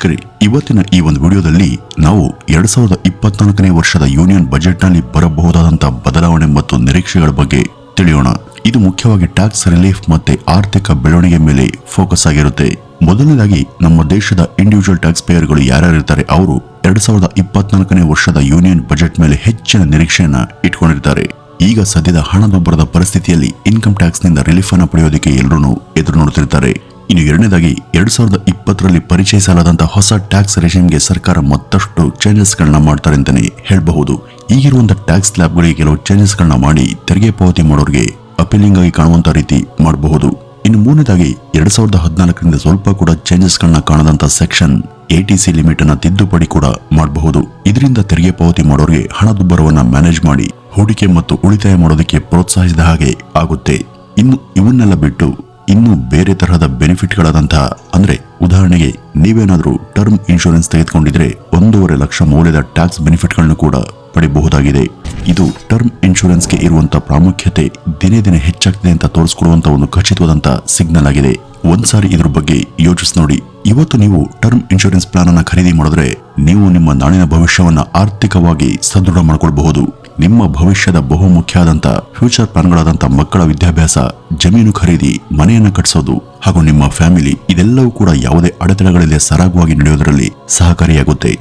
ವೀಕ್ಷಕರೇ, ಇವತ್ತಿನ ಈ ಒಂದು ವಿಡಿಯೋದಲ್ಲಿ ನಾವು ಎರಡ್ ಸಾವಿರದ ಇಪ್ಪತ್ನಾಲ್ಕನೇ ವರ್ಷದ ಯೂನಿಯನ್ ಬಜೆಟ್ನಲ್ಲಿ ಬರಬಹುದಾದಂತಹ ಬದಲಾವಣೆ ಮತ್ತು ನಿರೀಕ್ಷೆಗಳ ಬಗ್ಗೆ ತಿಳಿಯೋಣ. ಇದು ಮುಖ್ಯವಾಗಿ ಟ್ಯಾಕ್ಸ್ ರಿಲೀಫ್ ಮತ್ತೆ ಆರ್ಥಿಕ ಬೆಳವಣಿಗೆ ಮೇಲೆ ಫೋಕಸ್ ಆಗಿರುತ್ತೆ. ಮೊದಲನೇದಾಗಿ, ನಮ್ಮ ದೇಶದ ಇಂಡಿವಿಜುವಲ್ ಟ್ಯಾಕ್ಸ್ ಪೇಯರ್ಗಳು ಯಾರ್ಯಾರಿರ್ತಾರೆ, ಅವರು ಎರಡ್ ಸಾವಿರದ ಇಪ್ಪತ್ನಾಲ್ಕನೇ ವರ್ಷದ ಯೂನಿಯನ್ ಬಜೆಟ್ ಮೇಲೆ ಹೆಚ್ಚಿನ ನಿರೀಕ್ಷೆಯನ್ನ ಇಟ್ಕೊಂಡಿರ್ತಾರೆ. ಈಗ ಸದ್ಯದ ಹಣದುಬ್ಬರದ ಪರಿಸ್ಥಿತಿಯಲ್ಲಿ ಇನ್ಕಮ್ ಟ್ಯಾಕ್ಸ್ನಿಂದ ರಿಲೀಫ್ ಅನ್ನು ಪಡೆಯೋದಕ್ಕೆ ಎಲ್ಲರೂ ಎದುರು ನೋಡುತ್ತಿರ್ತಾರೆ ಇನ್ನು ಎರಡನೇದಾಗಿ ಎರಡ್ ಸಾವಿರದ ಇಪ್ಪತ್ತರಲ್ಲಿ ಪರಿಚಯಿಸಲಾದಂತಹ ಹೊಸ ಟ್ಯಾಕ್ಸ್ ರೆಜಿಮ್ಗೆ ಸರ್ಕಾರ ಮತ್ತಷ್ಟು ಚೇಂಜಸ್ಗಳನ್ನ ಮಾಡ್ತಾರೆ ಅಂತಲೇ ಹೇಳಬಹುದು. ಈಗಿರುವಂತಹ ಟ್ಯಾಕ್ಸ್ ಸ್ಲ್ಯಾಬ್ಗಳಿಗೆ ಕೆಲವು ಚೇಂಜಸ್ಗಳನ್ನ ಮಾಡಿ ತೆರಿಗೆ ಪಾವತಿ ಮಾಡೋರಿಗೆ ಅಪೀಲಿಂಗ್ ಆಗಿ ಕಾಣುವಂತ ರೀತಿ ಮಾಡಬಹುದು. ಇನ್ನು ಮೂರನೇದಾಗಿ ಎರಡ್ ಸಾವಿರದ ಹದಿನಾಲ್ಕರಿಂದ ಸ್ವಲ್ಪ ಕೂಡ ಚೇಂಜಸ್ಗಳನ್ನ ಕಾಣದಂಥ ಸೆಕ್ಷನ್ ಎಟಿಸಿ ಲಿಮಿಟ್ ಅನ್ನ ತಿದ್ದುಪಡಿ ಕೂಡ ಮಾಡಬಹುದು. ಇದರಿಂದ ತೆರಿಗೆ ಪಾವತಿ ಮಾಡೋರಿಗೆ ಹಣದುಬ್ಬರವನ್ನ ಮ್ಯಾನೇಜ್ ಮಾಡಿ, ಹೂಡಿಕೆ ಮತ್ತು ಉಳಿತಾಯ ಮಾಡೋದಕ್ಕೆ ಪ್ರೋತ್ಸಾಹಿಸಿದ ಹಾಗೆ ಆಗುತ್ತೆ. ಇನ್ನು ಇವನ್ನೆಲ್ಲ ಬಿಟ್ಟು ಇನ್ನು ಬೇರೆ ತರಹದ ಬೆನಿಫಿಟ್ಗಳಾದಂತಹ ಅಂದರೆ ಉದಾಹರಣೆಗೆ ನೀವೇನಾದರೂ ಟರ್ಮ್ ಇನ್ಶೂರೆನ್ಸ್ ತೆಗೆದುಕೊಂಡಿದ್ರೆ ಒಂದೂವರೆ ಲಕ್ಷ ಮೌಲ್ಯದ ಟ್ಯಾಕ್ಸ್ ಬೆನಿಫಿಟ್ಗಳನ್ನು ಕೂಡ ಪಡೆಯಬಹುದಾಗಿದೆ ಇದು ಟರ್ಮ್ ಇನ್ಶೂರೆನ್ಸ್ಗೆ ಇರುವಂತಹ ಪ್ರಾಮುಖ್ಯತೆ ದಿನೇ ದಿನೇ ಹೆಚ್ಚಾಗ್ತಿದೆ ಅಂತ ತೋರಿಸ್ಕೊಡುವಂಥ ಒಂದು ಖಚಿತವಾದಂತಹ ಸಿಗ್ನಲ್ ಆಗಿದೆ. ಒಂದ್ಸಾರಿ ಇದ್ರ ಬಗ್ಗೆ ಯೋಚಿಸಿ ನೋಡಿ. ಇವತ್ತು ನೀವು ಟರ್ಮ್ ಇನ್ಶೂರೆನ್ಸ್ ಪ್ಲಾನ್ ಅನ್ನ ಖರೀದಿ ಮಾಡಿದ್ರೆ ನೀವು ನಿಮ್ಮ ನಾಳಿನ ಭವಿಷ್ಯವನ್ನ ಆರ್ಥಿಕವಾಗಿ ಸದೃಢ ಮಾಡ್ಕೊಳ್ಬಹುದು. ನಿಮ್ಮ ಭವಿಷ್ಯದ ಬಹುಮುಖ್ಯಾದಂಥ ಫ್ಯೂಚರ್ ಪ್ಲಾನ್ಗಳಾದಂಥ ಮಕ್ಕಳ ವಿದ್ಯಾಭ್ಯಾಸ, ಜಮೀನು ಖರೀದಿ, ಮನೆಯನ್ನು ಕಟ್ಟಿಸೋದು ಹಾಗೂ ನಿಮ್ಮ ಫ್ಯಾಮಿಲಿ ಇದೆಲ್ಲವೂ ಕೂಡ ಯಾವುದೇ ಅಡೆತಡೆಗಳಿಲ್ಲದೆ ಸರಾಗವಾಗಿ ನಡೆಯೋದರಲ್ಲಿ ಸಹಕಾರಿಯಾಗುತ್ತೆ.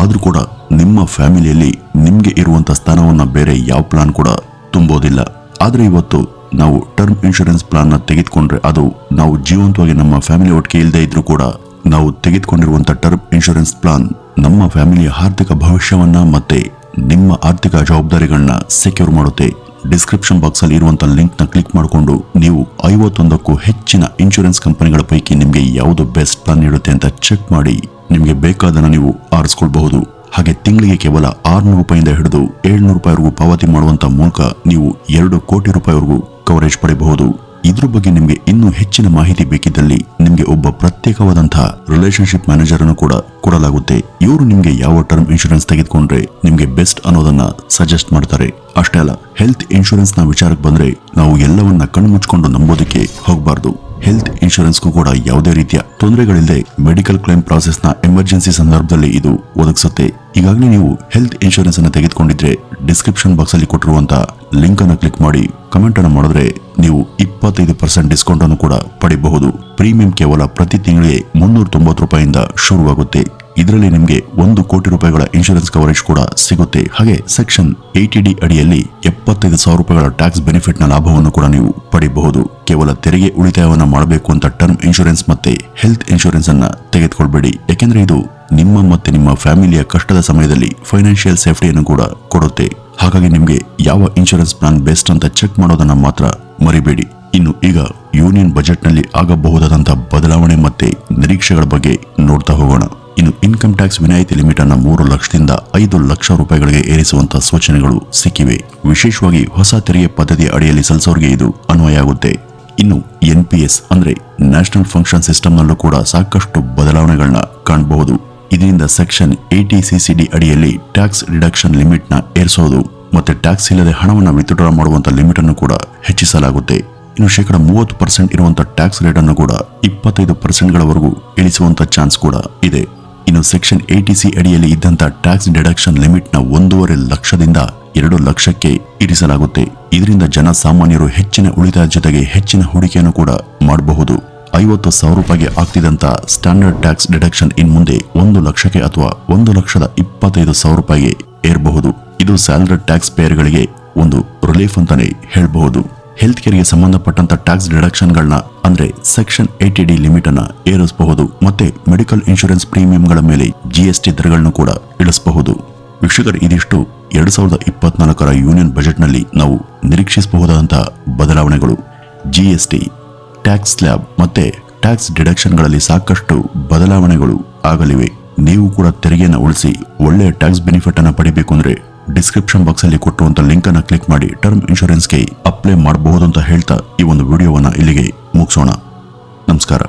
ಆದರೂ ಕೂಡ ನಿಮ್ಮ ಫ್ಯಾಮಿಲಿಯಲ್ಲಿ ನಿಮಗೆ ಇರುವಂಥ ಸ್ಥಾನವನ್ನು ಬೇರೆ ಯಾವ ಪ್ಲಾನ್ ಕೂಡ ತುಂಬೋದಿಲ್ಲ. ಆದರೆ ಇವತ್ತು ನಾವು ಟರ್ಮ್ ಇನ್ಶೂರೆನ್ಸ್ ಪ್ಲಾನ್ನ ತೆಗೆದುಕೊಂಡ್ರೆ ಅದು ನಾವು ಜೀವಂತವಾಗಿ ನಮ್ಮ ಫ್ಯಾಮಿಲಿ ಒಟ್ಟಿಗೆ ಇಲ್ಲದೆ ಇದ್ರೂ ಕೂಡ ನಾವು ತೆಗೆದುಕೊಂಡಿರುವಂಥ ಟರ್ಮ್ ಇನ್ಶೂರೆನ್ಸ್ ಪ್ಲಾನ್ ನಮ್ಮ ಫ್ಯಾಮಿಲಿಯ ಆರ್ಥಿಕ ಭವಿಷ್ಯವನ್ನ ಮತ್ತೆ ನಿಮ್ಮ ಆರ್ಥಿಕ ಜವಾಬ್ದಾರಿಗಳನ್ನ ಸೆಕ್ಯೂರ್ ಮಾಡುತ್ತೆ. ಡಿಸ್ಕ್ರಿಪ್ಷನ್ ಬಾಕ್ಸ್ ಅಲ್ಲಿ ಇರುವಂತಹ ನ ಕ್ಲಿಕ್ ಮಾಡಿಕೊಂಡು ನೀವು ಐವತ್ತೊಂದಕ್ಕೂ ಹೆಚ್ಚಿನ ಇನ್ಶೂರೆನ್ಸ್ ಕಂಪನಿಗಳ ಪೈಕಿ ನಿಮಗೆ ಯಾವುದು ಬೆಸ್ಟ್ ಪ್ಲಾನ್ ನೀಡುತ್ತೆ ಅಂತ ಚೆಕ್ ಮಾಡಿ, ನಿಮಗೆ ಬೇಕಾದನ್ನ ನೀವು ಆರಿಸ್ಕೊಳ್ಬಹುದು. ಹಾಗೆ ತಿಂಗಳಿಗೆ ಕೇವಲ ಆರುನೂರು ರೂಪಾಯಿಂದ ಹಿಡಿದು ಏಳ್ನೂರು ರೂಪಾಯಿವರೆಗೂ ಪಾವತಿ ಮಾಡುವಂತ ಮೂಲಕ ನೀವು ಎರಡು ಕೋಟಿ ರೂಪಾಯಿವರೆಗೂ ಕವರೇಜ್ ಪಡೆಯಬಹುದು. ಇದ್ರ ಬಗ್ಗೆ ನಿಮಗೆ ಇನ್ನೂ ಹೆಚ್ಚಿನ ಮಾಹಿತಿ ಬೇಕಿದ್ದಲ್ಲಿ ನಿಮಗೆ ಒಬ್ಬ ಪ್ರತ್ಯೇಕವಾದಂತಹ ರಿಲೇಶನ್ಶಿಪ್ ಮ್ಯಾನೇಜರ್ ಅನ್ನು ಕೂಡ ಕೊಡಲಾಗುತ್ತೆ. ಇವರು ನಿಮಗೆ ಯಾವ ಟರ್ಮ್ ಇನ್ಶೂರೆನ್ಸ್ ತೆಗೆದುಕೊಂಡ್ರೆ ನಿಮಗೆ ಬೆಸ್ಟ್ ಅನ್ನೋದನ್ನ ಸಜೆಸ್ಟ್ ಮಾಡ್ತಾರೆ. ಅಷ್ಟೇ ಅಲ್ಲ ಹೆಲ್ತ್ ಇನ್ಶೂರೆನ್ಸ್ನ ವಿಚಾರಕ್ಕೆ ಬಂದ್ರೆ ನಾವು ಎಲ್ಲವನ್ನ ಕಣ್ಮುಚ್ಕೊಂಡು ನಂಬೋದಕ್ಕೆ ಹೋಗಬಾರ್ದು. ಹೆಲ್ತ್ ಇನ್ಶೂರೆನ್ಸ್ಗೂ ಕೂಡ ಯಾವುದೇ ರೀತಿಯ ತೊಂದರೆಗಳಿಲ್ಲದೆ ಮೆಡಿಕಲ್ ಕ್ಲೈಮ್ ಪ್ರಾಸೆಸ್ನ ಎಮರ್ಜೆನ್ಸಿ ಸಂದರ್ಭದಲ್ಲಿ ಇದು ಒದಗಿಸುತ್ತೆ. ಈಗಾಗಲೇ ನೀವು ಹೆಲ್ತ್ ಇನ್ಶೂರೆನ್ಸ್ ಅನ್ನು ತೆಗೆದುಕೊಂಡಿದ್ರೆ ಡಿಸ್ಕ್ರಿಪ್ಷನ್ ಬಾಕ್ಸ್ ಅಲ್ಲಿ ಕೊಟ್ಟಿರುವಂತಹ ಲಿಂಕ್ ಅನ್ನು ಕ್ಲಿಕ್ ಮಾಡಿ ಕಮೆಂಟ್ ಅನ್ನು ಮಾಡಿದ್ರೆ ನೀವು ಇಪ್ಪತ್ತೈದು ಪರ್ಸೆಂಟ್ ಡಿಸ್ಕೌಂಟ್ ಅನ್ನು ಕೂಡ ಪಡೆಯಬಹುದು ಪ್ರೀಮಿಯಂ ಕೇವಲ ಪ್ರತಿ ತಿಂಗಳಿಗೆ ಮುನ್ನೂರ ತೊಂಬತ್ತು ರೂಪಾಯಿಂದ ಶುರುವಾಗುತ್ತೆ. ಇದರಲ್ಲಿ ನಿಮಗೆ ಒಂದು ಕೋಟಿ ರೂಪಾಯಿಗಳ ಇನ್ಶೂರೆನ್ಸ್ ಕವರೇಜ್ ಕೂಡ ಸಿಗುತ್ತೆ. ಹಾಗೆ ಸೆಕ್ಷನ್ ಏಟಿ ಡಿ ಅಡಿಯಲ್ಲಿ ಎಪ್ಪತ್ತೈದು ಸಾವಿರ ರೂಪಾಯಿಗಳ ಟ್ಯಾಕ್ಸ್ ಬೆನಿಫಿಟ್ ಲಾಭವನ್ನು ಕೂಡ ನೀವು ಪಡೆಯಬಹುದು ಕೇವಲ ತೆರಿಗೆ ಉಳಿತಾಯವನ್ನು ಮಾಡಬೇಕು ಅಂತ ಟರ್ಮ್ ಇನ್ಶೂರೆನ್ಸ್ ಮತ್ತೆ ಹೆಲ್ತ್ ಇನ್ಶೂರೆನ್ಸ್ ಅನ್ನ ತೆಗೆದುಕೊಳ್ಬೇಡಿ. ಯಾಕೆಂದ್ರೆ ಇದು ನಿಮ್ಮ ಮತ್ತೆ ನಿಮ್ಮ ಫ್ಯಾಮಿಲಿಯ ಕಷ್ಟದ ಸಮಯದಲ್ಲಿ ಫೈನಾನ್ಷಿಯಲ್ ಸೇಫ್ಟಿಯನ್ನು ಕೂಡ ಕೊಡುತ್ತೆ. ಹಾಗಾಗಿ ನಿಮಗೆ ಯಾವ ಇನ್ಶೂರೆನ್ಸ್ ಪ್ಲಾನ್ ಬೆಸ್ಟ್ ಅಂತ ಚೆಕ್ ಮಾಡೋದನ್ನ ಮಾತ್ರ ಮರಿಬೇಡಿ. ಇನ್ನು ಈಗ ಯೂನಿಯನ್ ಬಜೆಟ್ನಲ್ಲಿ ಆಗಬಹುದಾದಂತಹ ಬದಲಾವಣೆ ಮತ್ತೆ ನಿರೀಕ್ಷೆಗಳ ಬಗ್ಗೆ ನೋಡ್ತಾ ಹೋಗೋಣ. ಇನ್ನು ಇನ್ಕಮ್ ಟ್ಯಾಕ್ಸ್ ವಿನಾಯಿತಿ ಲಿಮಿಟ್ ಅನ್ನು ಮೂರು ಲಕ್ಷದಿಂದ ಐದು ಲಕ್ಷ ರೂಪಾಯಿಗಳಿಗೆ ಏರಿಸುವಂತಹ ಸೂಚನೆಗಳು ಸಿಕ್ಕಿವೆ. ವಿಶೇಷವಾಗಿ ಹೊಸ ತೆರಿಗೆ ಪದ್ಧತಿ ಅಡಿಯಲ್ಲಿ ಸಲ್ಲಿಸೋರಿಗೆ ಇದು ಅನ್ವಯ ಆಗುತ್ತೆ. ಇನ್ನು ಎನ್ ಅಂದ್ರೆ ನ್ಯಾಷನಲ್ ಫಂಕ್ಷನ್ ಸಿಸ್ಟಮ್ನಲ್ಲೂ ಕೂಡ ಸಾಕಷ್ಟು ಬದಲಾವಣೆಗಳನ್ನ ಕಾಣಬಹುದು. ಇದರಿಂದ ಸೆಕ್ಷನ್ ಏಟಿ ಸಿಸಿಡಿ ಅಡಿಯಲ್ಲಿ ಟ್ಯಾಕ್ಸ್ ರಿಡಕ್ಷನ್ ಲಿಮಿಟ್ನ ಏರಿಸೋದು ಮತ್ತೆ ಟ್ಯಾಕ್ಸ್ ಇಲ್ಲದೆ ಹಣವನ್ನು ವಿತ್ಡ್ರಾ ಮಾಡುವಂತ ಲಿಮಿಟ್ ಅನ್ನು ಕೂಡ ಹೆಚ್ಚಿಸಲಾಗುತ್ತೆ. ಇನ್ನು ಶೇಕಡ ಮೂವತ್ತು ಪರ್ಸೆಂಟ್ ಇರುವಂತಹ ಟ್ಯಾಕ್ಸ್ ರೇಟ್ ಅನ್ನು ಕೂಡ ಇಪ್ಪತ್ತೈದು ಪರ್ಸೆಂಟ್ಗಳವರೆಗೂ ಇಳಿಸುವಂತ ಚಾನ್ಸ್ ಕೂಡ ಇದೆ. ಇನ್ನು ಸೆಕ್ಷನ್ ಸಿ ಅಡಿಯಲ್ಲಿ ಇದ್ದಂತಹ ಟ್ಯಾಕ್ಸ್ ಡಿಡಕ್ಷನ್ ಲಿಮಿಟ್ನ ಒಂದೂವರೆ ಲಕ್ಷದಿಂದ ಎರಡು ಲಕ್ಷಕ್ಕೆ ಇರಿಸಲಾಗುತ್ತೆ. ಇದರಿಂದ ಜನ ಸಾಮಾನ್ಯರು ಹೆಚ್ಚಿನ ಉಳಿತಾಯ ಜೊತೆಗೆ ಹೆಚ್ಚಿನ ಹೂಡಿಕೆಯನ್ನು ಕೂಡ ಮಾಡಬಹುದು. ಐವತ್ತು ಸಾವಿರ ರೂಪಾಯಿಗೆ ಆಗ್ತಿದ್ದಂತ ಸ್ಟ್ಯಾಂಡರ್ಡ್ ಟ್ಯಾಕ್ಸ್ ಡಿಡಕ್ಷನ್ ಇನ್ ಮುಂದೆ ಒಂದು ಲಕ್ಷಕ್ಕೆ ಅಥವಾ ಒಂದು ಲಕ್ಷದ ಇಪ್ಪತ್ತೈದು ಸಾವಿರ ರೂಪಾಯಿಗೆ ಏರಬಹುದು. ಇದು ಸ್ಯಾಲರಿ ಟ್ಯಾಕ್ಸ್ ಪೇಯರ್ಗಳಿಗೆ ಒಂದು ರಿಲೀಫ್ ಅಂತಾನೆ ಹೇಳಬಹುದು. ಹೆಲ್ತ್ ಕೇರ್ಗೆ ಸಂಬಂಧಪಟ್ಟಂತ ಟ್ಯಾಕ್ಸ್ ಡಿಡಕ್ಷನ್ಗಳನ್ನ ಅಂದ್ರೆ ಸೆಕ್ಷನ್ ಏಟಿ ಡಿ ಲಿಮಿಟ್ ಅನ್ನ ಏರಿಸಬಹುದು, ಮತ್ತೆ ಮೆಡಿಕಲ್ ಇನ್ಶೂರೆನ್ಸ್ ಪ್ರೀಮಿಯಂಗಳ ಮೇಲೆ ಜಿಎಸ್ಟಿ ದರಗಳನ್ನು ಕೂಡ ಇಳಿಸಬಹುದು. ವೀಕ್ಷಕರು, ಇದಿಷ್ಟು ಎರಡ್ ಸಾವಿರದ ಇಪ್ಪತ್ನಾಲ್ಕರ ಯೂನಿಯನ್ ಬಜೆಟ್ನಲ್ಲಿ ನಾವು ನಿರೀಕ್ಷಿಸಬಹುದಾದಂತಹ ಬದಲಾವಣೆಗಳು. ಜಿಎಸ್ಟಿ ಟ್ಯಾಕ್ಸ್ ಸ್ಲ್ಯಾಬ್ ಮತ್ತೆ ಟ್ಯಾಕ್ಸ್ ಡಿಡಕ್ಷನ್ಗಳಲ್ಲಿ ಸಾಕಷ್ಟು ಬದಲಾವಣೆಗಳು ಆಗಲಿವೆ. ನೀವು ಕೂಡ ತೆರಿಗೆಯನ್ನು ಉಳಿಸಿ ಒಳ್ಳೆಯ ಟ್ಯಾಕ್ಸ್ ಬೆನಿಫಿಟ್ ಅನ್ನು ಪಡಿಬೇಕು ಅಂದ್ರೆ ಡಿಸ್ಕ್ರಿಪ್ಷನ್ ಬಾಕ್ಸ್ ಅಲ್ಲಿ ಕೊಟ್ಟಿರುವಂತ ಲಿಂಕ್ ಅನ್ನ ಕ್ಲಿಕ್ ಮಾಡಿ ಟರ್ಮ್ ಇನ್ಶೂರೆನ್ಸ್ಗೆ ಅಪ್ಲೈ ಮಾಡಬಹುದು ಅಂತ ಹೇಳ್ತಾ ಈ ಒಂದು ವಿಡಿಯೋವನ್ನ ಇಲ್ಲಿಗೆ ಮುಗಿಸೋಣ. ನಮಸ್ಕಾರ.